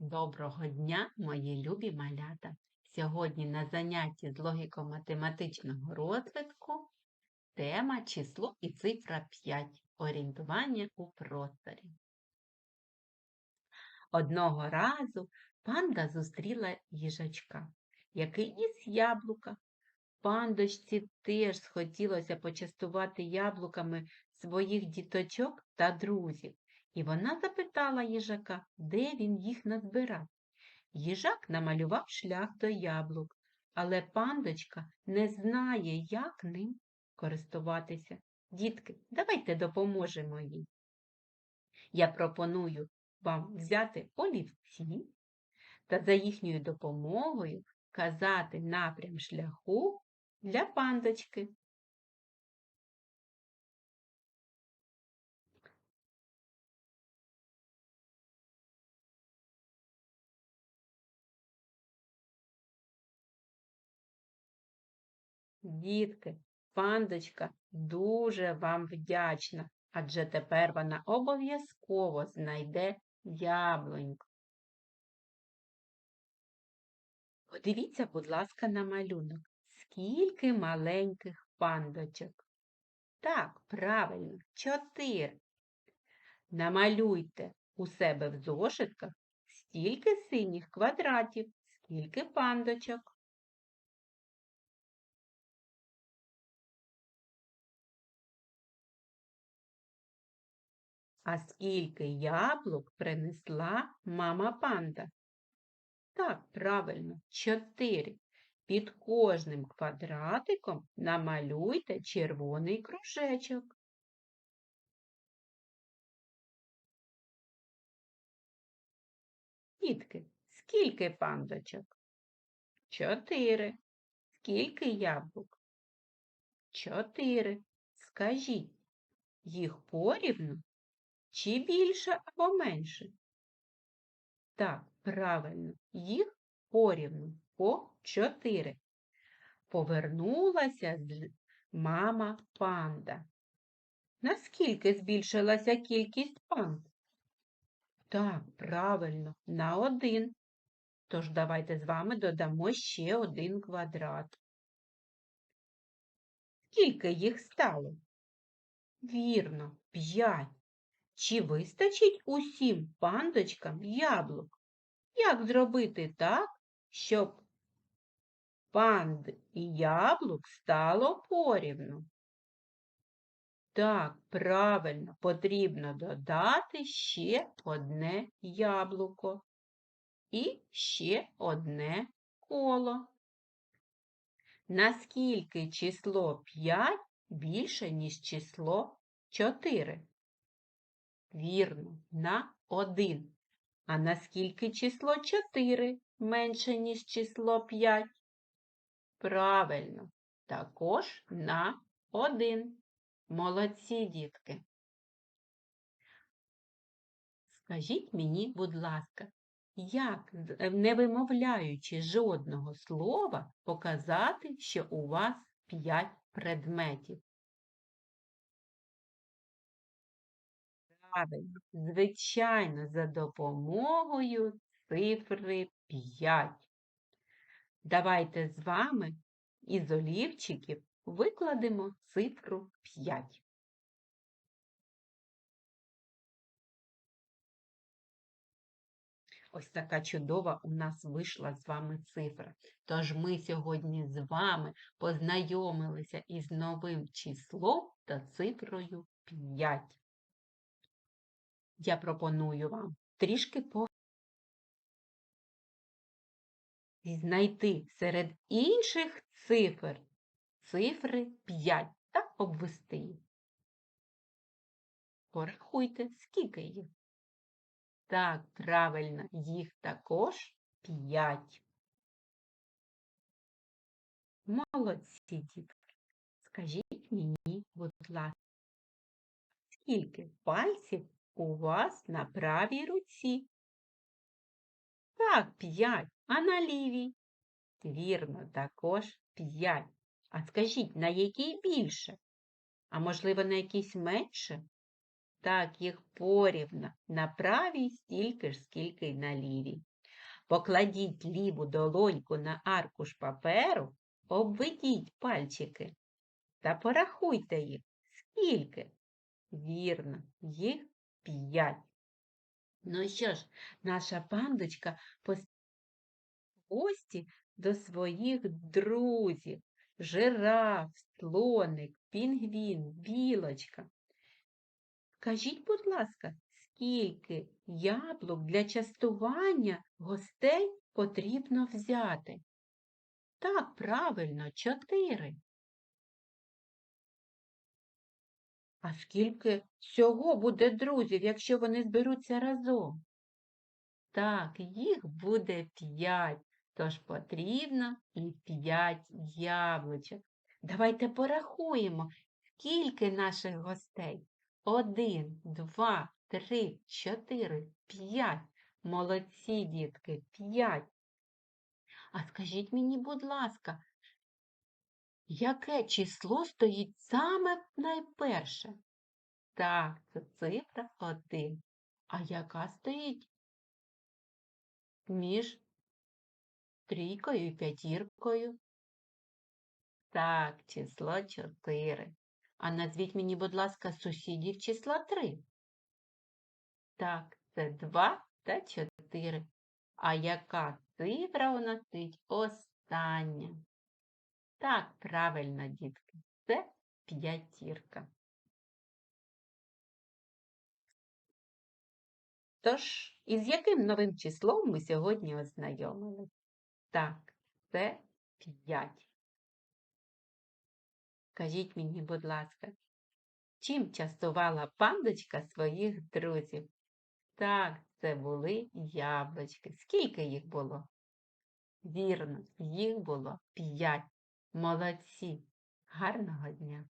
Доброго дня, мої любі малята! Сьогодні на занятті з логіко-математичного розвитку тема число і цифра 5. Орієнтування у просторі. Одного разу панда зустріла їжачка, який ніс яблука. Пандочці теж схотілося почастувати яблуками своїх діточок та друзів. І вона запитала їжака, де він їх назбирав. Їжак намалював шлях до яблук, але пандочка не знає, як ним користуватися. Дітки, давайте допоможемо їй. Я пропоную вам взяти олівці та за їхньою допомогою казати напрям шляху для пандочки. Дітки, пандочка дуже вам вдячна, адже тепер вона обов'язково знайде яблуньку. Подивіться, будь ласка, на малюнок. Скільки маленьких пандочок? Так, правильно, чотири. Намалюйте у себе в зошитках стільки синіх квадратів, скільки пандочок. А скільки яблук принесла мама панда? Так, правильно, чотири. Під кожним квадратиком намалюйте червоний кружечок. Дітки, скільки пандочок? Чотири. Скільки яблук? Чотири. Скажіть, їх порівну чи більше або менше? Так, правильно, їх порівну по чотири. Повернулася з мама панда. Наскільки збільшилася кількість панд? Так, правильно, на один. Тож давайте з вами додамо ще один квадрат. Скільки їх стало? Вірно, п'ять. Чи вистачить усім пандочкам яблук? Як зробити так, щоб панд і яблук стало порівну? Так, правильно, потрібно додати ще одне яблуко і ще одне коло. Наскільки число 5 більше, ніж число 4? Вірно, на 1. А наскільки число 4 менше, ніж число 5? Правильно, також на 1. Молодці, дітки. Скажіть мені, будь ласка, як, не вимовляючи жодного слова, показати, що у вас 5 предметів? Правильно, звичайно, за допомогою цифри 5. Давайте з вами із олівчиків викладемо цифру 5. Ось така чудова у нас вийшла з вами цифра. Тож ми сьогодні з вами познайомилися із новим числом та цифрою 5. Я пропоную вам трішки по знайти серед інших цифр цифри 5 та обвести їх. Порахуйте, скільки їх. Так, правильно, їх також 5. Молодці, дітки. Скажіть мені, будь ласка, скільки пальців у вас на правій руці? Так, 5. А на лівій? Вірно, також 5. А скажіть, на якій більше? А можливо, на якійсь менше? Так, їх порівно. На правій стільки ж, скільки й на лівій. Покладіть ліву долоньку на аркуш паперу, обведіть пальчики та порахуйте їх. Скільки? Вірно, їх п'ять. Ну що ж, наша пандочка пос- гості до своїх друзів. Жираф, слоник, пінгвін, білочка. Кажіть, будь ласка, скільки яблук для частування гостей потрібно взяти? Так, правильно, чотири. А скільки всього буде друзів, якщо вони зберуться разом? Так, їх буде п'ять, тож потрібно і п'ять яблучок. Давайте порахуємо, скільки наших гостей. Один, два, три, чотири, п'ять. Молодці, дітки, п'ять. А скажіть мені, будь ласка, яке число стоїть саме найперше? Так, це цифра один. А яка стоїть між трійкою і п'ятіркою? Так, число 4. А назвіть мені, будь ласка, сусідів числа 3. Так, це 2 та 4. А яка цифра у нас стоїть остання? Так, правильно, дітки, це п'ятірка. Тож, із яким новим числом ми сьогодні ознайомились? Так, це 5. Скажіть мені, будь ласка, чим частувала пандочка своїх друзів? Так, це були яблучки. Скільки їх було? Вірно, їх було 5. Молодці. Гарного дня!